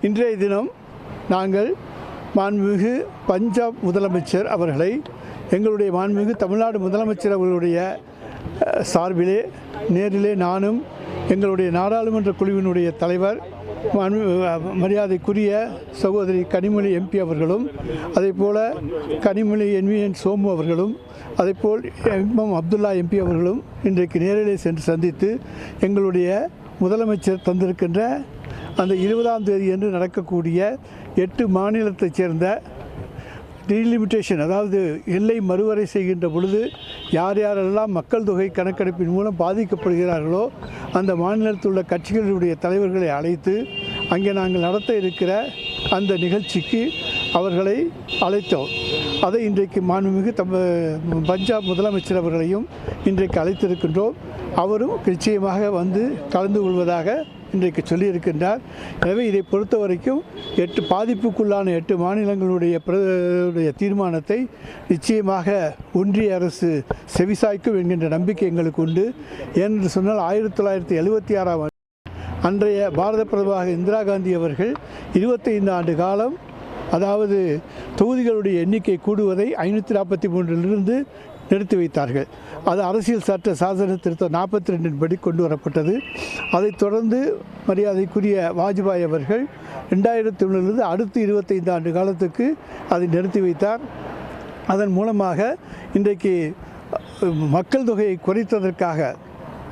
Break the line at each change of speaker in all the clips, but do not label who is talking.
இன்றைய தினம் நாங்கள் மாண்புமிகு பஞ்சாப் முதலமைச்சர் அவர்களை எங்களுடைய மாண்புமிகு தமிழ்நாடு முதலமைச்சர் அவர்களுடைய சார்பிலே நேரிலே நானும் எங்களுடைய நாடாளுமன்ற குழுவினுடைய தலைவர் மரியாதைக்குரிய சகோதரி கனிமொழி எம்பி அவர்களும் அதே போல் கனிமொழி என்விஎன் சோமு அவர்களும் அதேபோல் எம்எம் அப்துல்லா எம்பி அவர்களும் இன்றைக்கு நேரிலே சென்று சந்தித்து எங்களுடைய முதலமைச்சர் தந்திருக்கின்ற அந்த இருபதாம் தேதி என்று நடக்கக்கூடிய எட்டு மாநிலத்தைச் சேர்ந்த டீலிமிட்டேஷன் அதாவது எல்லை மறுவரை செய்கின்ற பொழுது யார் யாரெல்லாம் மக்கள் தொகை கணக்கெடுப்பின் மூலம் பாதிக்கப்படுகிறார்களோ அந்த மாநிலத்தில் உள்ள கட்சிகளுடைய தலைவர்களை அழைத்து அங்கே நாங்கள் நடத்த இருக்கிற அந்த நிகழ்ச்சிக்கு அவர்களை அழைத்தோம். அதை இன்றைக்கு மாண்புமிகு தம் பஞ்சாப் முதலமைச்சர் அவர்களையும் இன்றைக்கு அழைத்திருக்கின்றோம். அவரும் நிச்சயமாக வந்து கலந்து கொள்வதாக இன்றைக்கு சொல்லியிருக்கின்றார். எனவே இதை பொறுத்த வரைக்கும் எட்டு பாதிப்புக்குள்ளான எட்டு மாநிலங்களுடைய பிரதடைய தீர்மானத்தை நிச்சயமாக ஒன்றிய அரசு செவிசாய்க்கும் என்கின்ற நம்பிக்கை எங்களுக்கு உண்டு. ஏனென்று சொன்னால் ஆயிரத்தி தொள்ளாயிரத்தி எழுபத்தி ஆறாம் ஆண்டு அன்றைய பாரத பிரதமராக இந்திரா காந்தி அவர்கள் இருபத்தைந்து ஆண்டு காலம் அதாவது தொகுதிகளுடைய எண்ணிக்கை கூடுவதை ஐநூற்றி நாற்பத்தி மூன்றிலிருந்து நிறுத்தி வைத்தார்கள். அது அரசியல் சட்ட சாசன திருத்தம் நாற்பத்தி ரெண்டின் படி கொண்டு வரப்பட்டது. அதைத் தொடர்ந்து மரியாதைக்குரிய வாஜ்பாய் அவர்கள் ரெண்டாயிரத்தி ஒன்றிலிருந்து அடுத்து இருபத்தைந்து ஆண்டு காலத்துக்கு அதை நிறுத்தி வைத்தார். அதன் மூலமாக இன்றைக்கு மக்கள் தொகையை குறைத்ததற்காக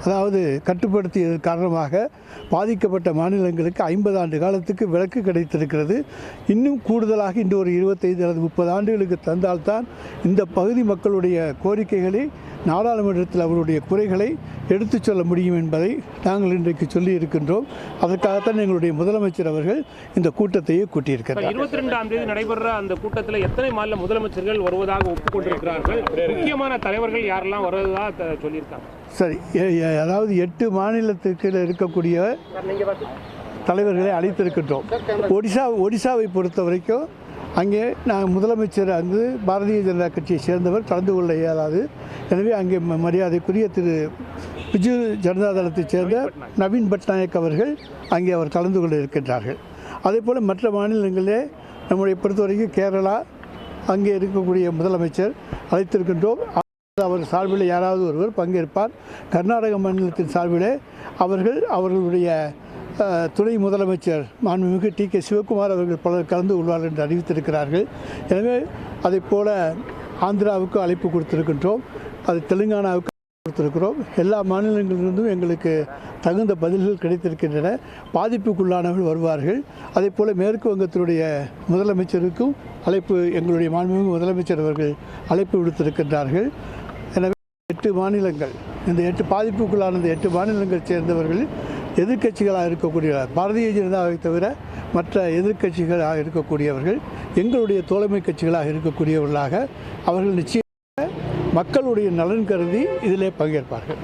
அதாவது கட்டுப்படுத்தியதன் காரணமாக பாதிக்கப்பட்ட மாநிலங்களுக்கு ஐம்பது ஆண்டு காலத்துக்கு விலக்கு கிடைத்திருக்கிறது. இன்னும் கூடுதலாக இன்று ஒரு இருபத்தைந்து அல்லது முப்பது ஆண்டுகளுக்கு தந்தால்தான் இந்த பகுதி மக்களுடைய கோரிக்கைகளை நாடாளுமன்றத்தில் அவருடைய குறைகளை எடுத்துச் சொல்ல முடியும் என்பதை நாங்கள் இன்றைக்கு சொல்லி இருக்கின்றோம் அதற்காகத்தான் எங்களுடைய முதலமைச்சர் அவர்கள் இந்த கூட்டத்தையே கூட்டியிருக்கிறார்.
இருபத்தி ரெண்டாம் தேதி நடைபெற அந்த கூட்டத்தில் எத்தனை மாநில முதலமைச்சர்கள் வருவதாக ஒப்புக்கொண்டிருக்கிறார்கள்? முக்கியமான தலைவர்கள் யாரெல்லாம் வருவதா த- சொல்லியிருக்காங்க?
சரி அதாவது எட்டு மாநிலத்துக்கு இருக்கக்கூடிய தலைவர்களை அழைத்திருக்கின்றோம். ஒடிசா ஒடிசாவை பொறுத்த வரைக்கும் அங்கே நான் முதலமைச்சர் அங்கு பாரதிய ஜனதா கட்சியை சேர்ந்தவர் கலந்து கொள்ள இயலாது. எனவே அங்கே மரியாதைக்குரிய திரு பிஜு ஜனதா தளத்தைச் சேர்ந்த நவீன் பட்நாயக். அவர்கள் அங்கே அவர் கலந்து கொள்ள இருக்கின்றார்கள். அதே போல் மற்ற மாநிலங்களிலே நம்முடைய பொறுத்த வரைக்கும் கேரளா அங்கே இருக்கக்கூடிய முதலமைச்சர் அழைத்திருக்கின்றோம். அவர் சார்பில் யாராவது ஒருவர் பங்கேற்பார். கர்நாடக மாநிலத்தின் சார்பிலே அவர்கள் அவர்களுடைய துணை முதலமைச்சர் மாண்புமிகு டி கே சிவகுமார் அவர்கள் பலர் கலந்து கொள்வார்கள் என்று அறிவித்திருக்கிறார்கள். எனவே அதைப் போல ஆந்திராவுக்கு அழைப்பு கொடுத்திருக்கின்றோம். அது தெலுங்கானாவுக்கு கொடுத்திருக்கிறோம். எல்லா மாநிலங்களிலிருந்தும் எங்களுக்கு தகுந்த பதில்கள் கிடைத்திருக்கின்றன. பாதிப்புக்குள்ளானவர்கள் வருவார்கள். அதே போல் மேற்கு வங்கத்தினுடைய முதலமைச்சருக்கும் அழைப்பு எங்களுடைய மாண்புமிகு முதலமைச்சர் அவர்கள் அழைப்பு விடுத்திருக்கின்றார்கள். எனவே எட்டு மாநிலங்கள் இந்த எட்டு பாதிப்புக்குள்ளான இந்த எட்டு மாநிலங்கள் சேர்ந்தவர்கள் எதிர்க்கட்சிகளாக இருக்கக்கூடிய பாரதிய ஜனதாவை தவிர மற்ற எதிர்க்கட்சிகளாக இருக்கக்கூடியவர்கள் எங்களுடைய தோழமை கட்சிகளாக இருக்கக்கூடியவர்களாக அவர்கள் நிச்சயம் மக்களுடைய நலன் கருதி இதிலே பங்கேற்பார்கள்.